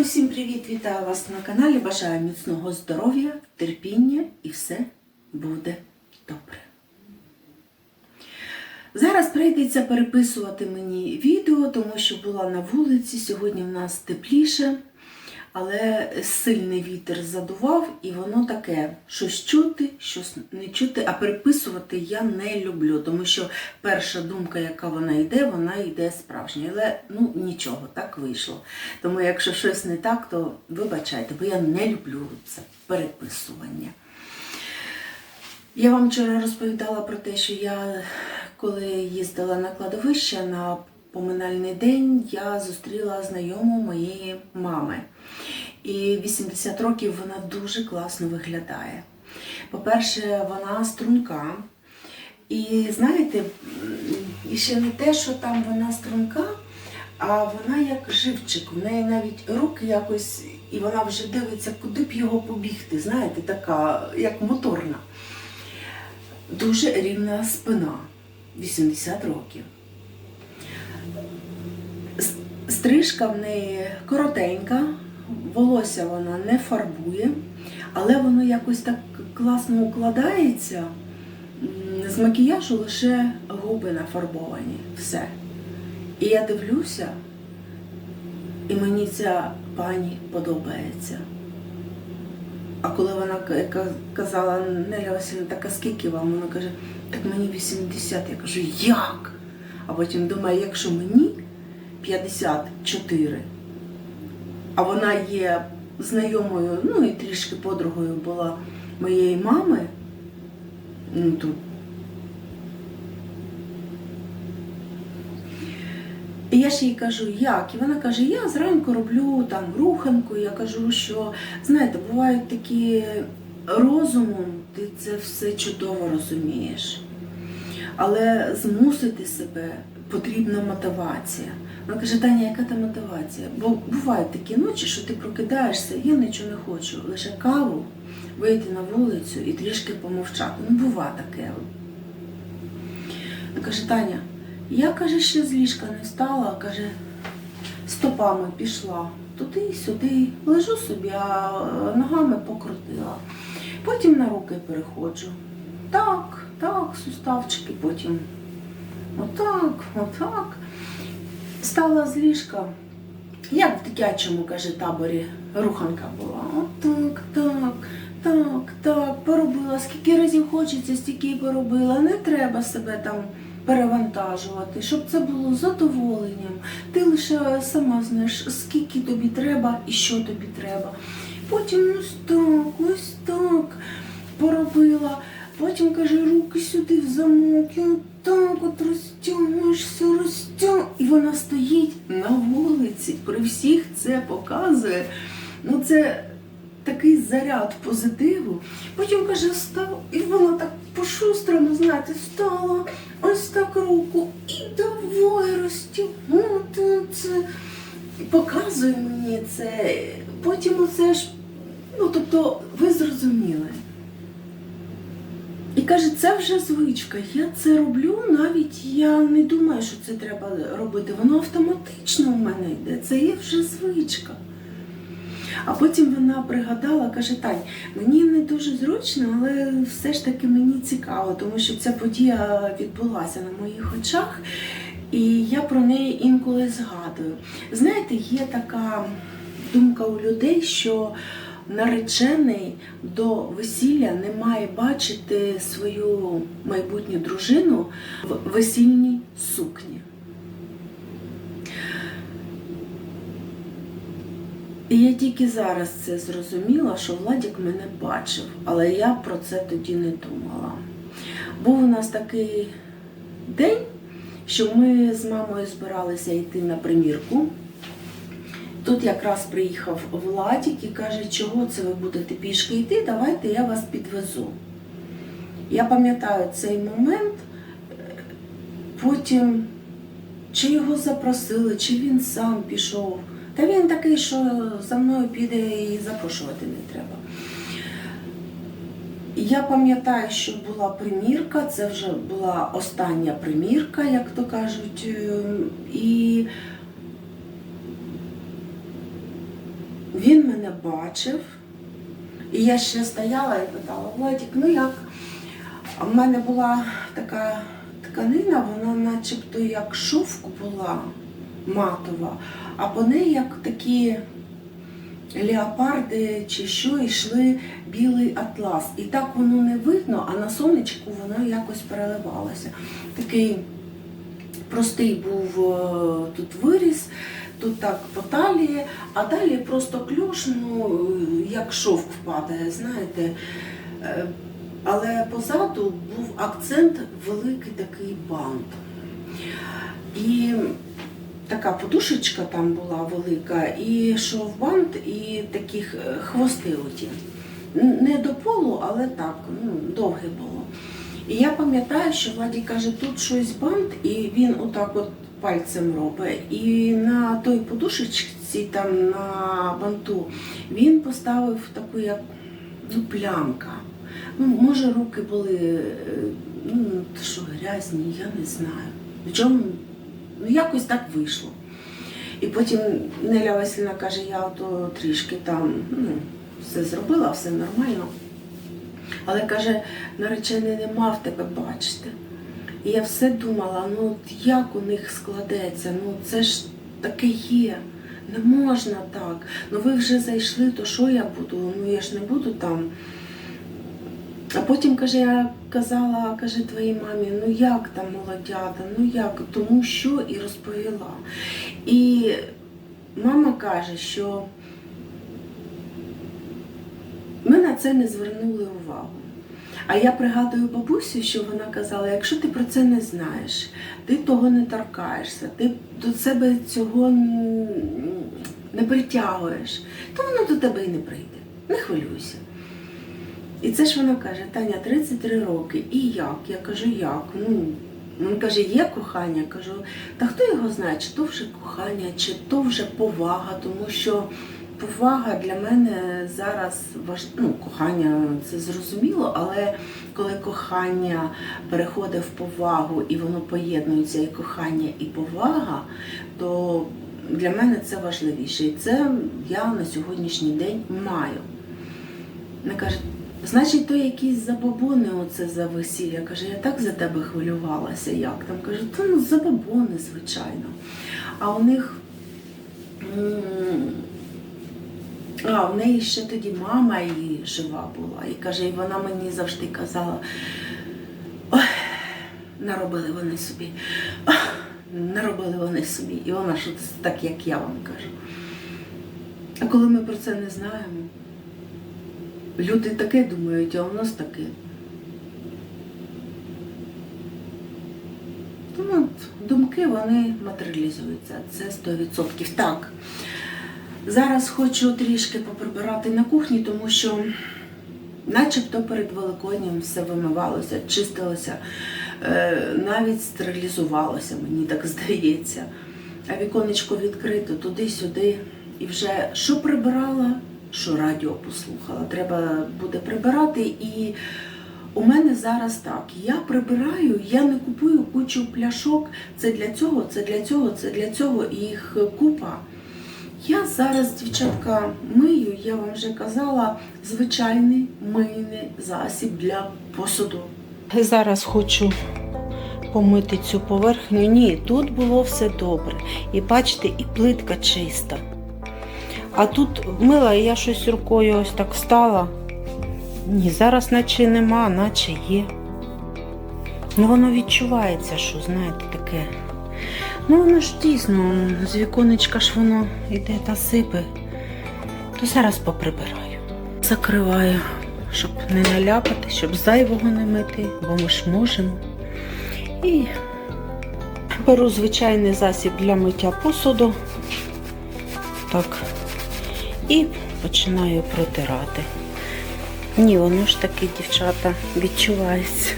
усім привіт! Вітаю вас на каналі. Бажаю міцного здоров'я, терпіння і все буде добре. Зараз прийдеться переписувати мені відео, тому що була на вулиці. Сьогодні в нас тепліше, але сильний вітер задував, і воно таке щось чути, щось не чути. А переписувати я не люблю, тому що перша думка, яка вона йде, вона йде справжня. Але ну нічого, так вийшло. Тому якщо щось не так, то вибачайте, бо я не люблю це переписування. Я вам вчора розповідала про те, що я, коли їздила на кладовище на поминальний день, я зустріла знайому моєї мами. І 80 років вона дуже класно виглядає. По-перше, вона струнка. І знаєте, ще не те, що там вона струнка, а вона як живчик. В неї навіть руки якось, і вона вже дивиться, куди б його побігти. Знаєте, така, як моторна. Дуже рівна спина. 80 років. Стрижка в неї коротенька, волосся вона не фарбує, але воно якось так класно укладається. З макіяжу лише губи нафарбовані. Все. І я дивлюся, і мені ця пані подобається. А коли вона казала, Неля Васильівна, так а скільки вам? Вона каже, так мені 80. Я кажу, як? А потім думаю, якщо мені 54, а вона є знайомою, ну і трішки подругою була моєї мами, ну тут. І я ж їй кажу, як? І вона каже, я зранку роблю там руханку. Я кажу, що знаєте, бувають такі розумом, ти це все чудово розумієш. Але змусити себе потрібна мотивація. Вона каже, Таня, яка та мотивація? Бо бувають такі ночі, що ти прокидаєшся, я нічого не хочу, лише каву, вийти на вулицю і трішки помовчати. Ну, бува таке. Вона каже, Таня, я каже, ще з ліжка не встала, каже, стопами пішла туди і сюди, лежу собі, а ногами покрутила. Потім на руки переходжу. Так, так, суставчики, потім отак, отак. Стала з ліжка. Як в дитячому, каже, таборі руханка була. Отак, так, так, так, поробила. Скільки разів хочеться, стільки поробила. Не треба себе там перевантажувати, щоб це було задоволенням. Ти лише сама знаєш, скільки тобі треба і що тобі треба. Потім ось так, ось так поробила. Потім каже, руки сюди в замок, і отак от розтягуєшся, розтягуєш. І вона стоїть на вулиці, при всіх це показує. Ну це такий заряд позитиву. Потім каже, став, і вона так по-шустрому, знаєте, стала ось так руку і давай розтягнути це. Показує мені це. Потім оце ж, ну тобто, ви зрозуміли. І каже, це вже звичка. Я це роблю, навіть я не думаю, що це треба робити. Воно автоматично у мене йде. Це є вже звичка. А потім вона пригадала, каже, Тань, мені не дуже зручно, але все ж таки мені цікаво, тому що ця подія відбулася на моїх очах, і я про неї інколи згадую. Знаєте, є така думка у людей, що наречений до весілля не має бачити свою майбутню дружину в весільній сукні. І я тільки зараз це зрозуміла, що Владік мене бачив, але я про це тоді не думала. Був у нас такий день, що ми з мамою збиралися йти на примірку. Тут якраз приїхав Владік і каже, чого це ви будете пішки йти, давайте я вас підвезу. Я пам'ятаю цей момент, потім чи його запросили, чи він сам пішов. Та він такий, що за мною піде і запрошувати не треба. Я пам'ятаю, що була примірка, це вже була остання примірка, як то кажуть. е, І він мене бачив, і я ще стояла і питала, Владик, ну як? В мене була така тканина, вона начебто як шовк була матова, а по неї як такі леопарди чи що йшли білий атлас. І так воно не видно, а на сонечку воно якось переливалося. Такий простий був е, тут виріс, тут так по талії, а далі просто клюш, ну, е, як шовк впадає, знаєте. Е, Але позаду був акцент великий такий бант. І така подушечка там була велика, і шовбант, і такі хвости оті. Не до полу, але так, ну, довге було. І я пам'ятаю, що Владі каже, тут щось бант, і він отак от пальцем робить. І на той подушечці, там на банту, він поставив таку як ну, плямка. Ну, може, руки були е, ну, що, грязні, я не знаю. Причому ну, якось так вийшло. І потім Неля Васильівна каже, я то трішки там ну, все зробила, все нормально. Але каже, наречений не мав тебе бачити. І я все думала, ну от як у них складеться, ну це ж таке є. Не можна так. Ну ви вже зайшли, то що я буду? Ну я ж не буду там. А потім, каже, я казала, каже твоїй мамі, ну як там молодята, ну як, тому що і розповіла. І мама каже, що ми на це не звернули увагу. А я пригадую бабусю, що вона казала: якщо ти про це не знаєш, ти того не торкаєшся, ти до себе цього не притягуєш, то воно до тебе і не прийде. Не хвилюйся. І це ж вона каже, Таня, 33 роки. І як? Я кажу, як? Ну, він каже, є кохання. Кажу, та хто його знає, чи то вже кохання, чи то вже повага, тому що повага для мене зараз важ... ну, кохання це зрозуміло, але коли кохання переходить в повагу і воно поєднується і кохання, і повага, то для мене це важливіше. І це я на сьогоднішній день маю. Вона каже, значить, то якісь забобони оце за весілля. Каже, я так за тебе хвилювалася, як там. Каже, то ну забобони, звичайно. А у них. А, в неї ще тоді мама її жива була. І каже, і вона мені завжди казала, ой, наробили вони собі. Ох, наробили вони собі. І вона що так, як я вам кажу. А коли ми про це не знаємо, люди таке думають, а у нас таке. Тому думки вони матеріалізуються. Це 100%. Так. Зараз хочу трішки поприбирати на кухні, тому що начебто перед Великоднем все вимивалося, чистилося, е, навіть стерилізувалося, мені так здається. А віконечко відкрито туди-сюди. І вже що прибирала, що радіо послухала. Треба буде прибирати. І у мене зараз так. Я прибираю, я не купую кучу пляшок. Це для цього, це для цього, це для цього. І їх купа. Я зараз, дівчатка, мию, я вам вже казала, звичайний мийний засіб для посуду. Зараз хочу помити цю поверхню. Ні, тут було все добре. І бачите, і плитка чиста. А тут мила, і я щось рукою ось так стала. Ні, зараз наче нема, наче є. Ну воно відчувається, що, знаєте, таке. Ну воно ж дійсно, з віконечка ж воно йде та сипе. То зараз поприбираю. Закриваю, щоб не наляпати, щоб зайвого не мити, бо ми ж можемо. І беру звичайний засіб для миття посуду. Так. І починаю протирати. Ні, воно ж таки, дівчата, відчувається.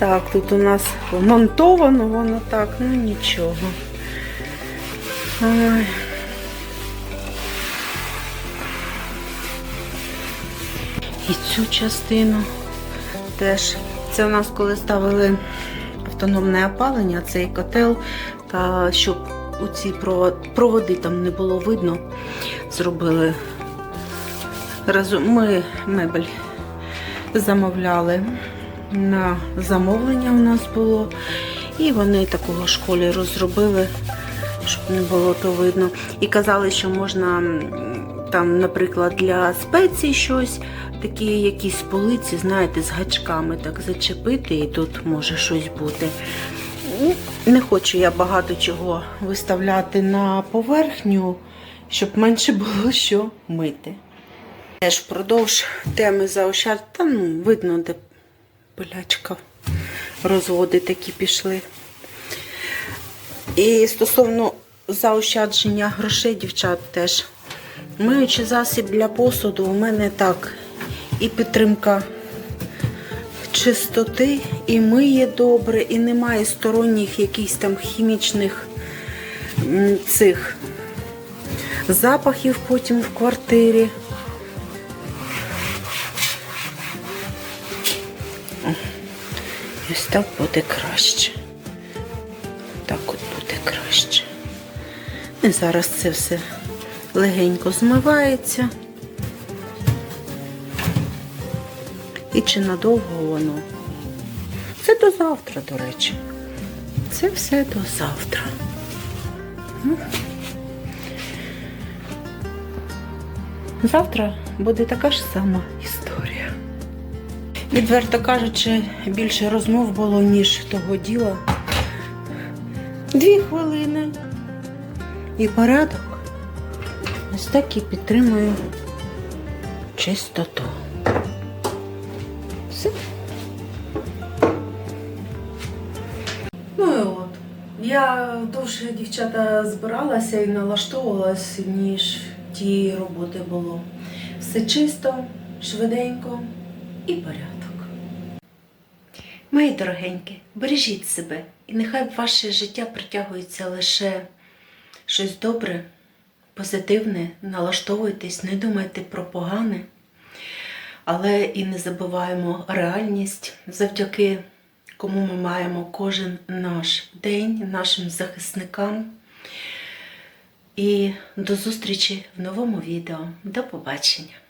Так, тут у нас вмонтовано воно так, ну нічого. Ой. І цю частину теж. Це у нас коли ставили автономне опалення, цей котел, та щоб оці провод- проводи там не було видно, зробили разом. Ми мебель замовляли на замовлення у нас було. І вони такого ж кольору зробили, щоб не було то видно. І казали, що можна там, наприклад, для спецій щось, такі якісь полиці, знаєте, з гачками так зачепити, і тут може щось бути. Не хочу я багато чого виставляти на поверхню, щоб менше було що мити. Теж впродовж теми заощад, там ну, видно, де пилячка, розводи такі пішли. І стосовно заощадження грошей, дівчат, теж. Миючий засіб для посуду у мене так. І підтримка чистоти, і миє добре, і немає сторонніх якихось там хімічних цих запахів потім в квартирі. Ось так буде краще. Так от буде краще. І зараз це все легенько змивається. І чи надовго воно? Це до завтра, до речі. Це все до завтра. Завтра буде така ж сама історія. Відверто кажучи, більше розмов було, ніж того діла. Дві хвилини і порядок. Ось так і підтримую чистоту. Все. Ну і от. Я довше дівчата збиралася і налаштовувалась, ніж тієї роботи було. Все чисто, швиденько і порядок. Мої дорогенькі, бережіть себе, і нехай ваше життя притягується лише щось добре, позитивне, налаштовуйтесь, не думайте про погане, але і не забуваємо реальність, завдяки кому ми маємо кожен наш день, нашим захисникам. І до зустрічі в новому відео. До побачення!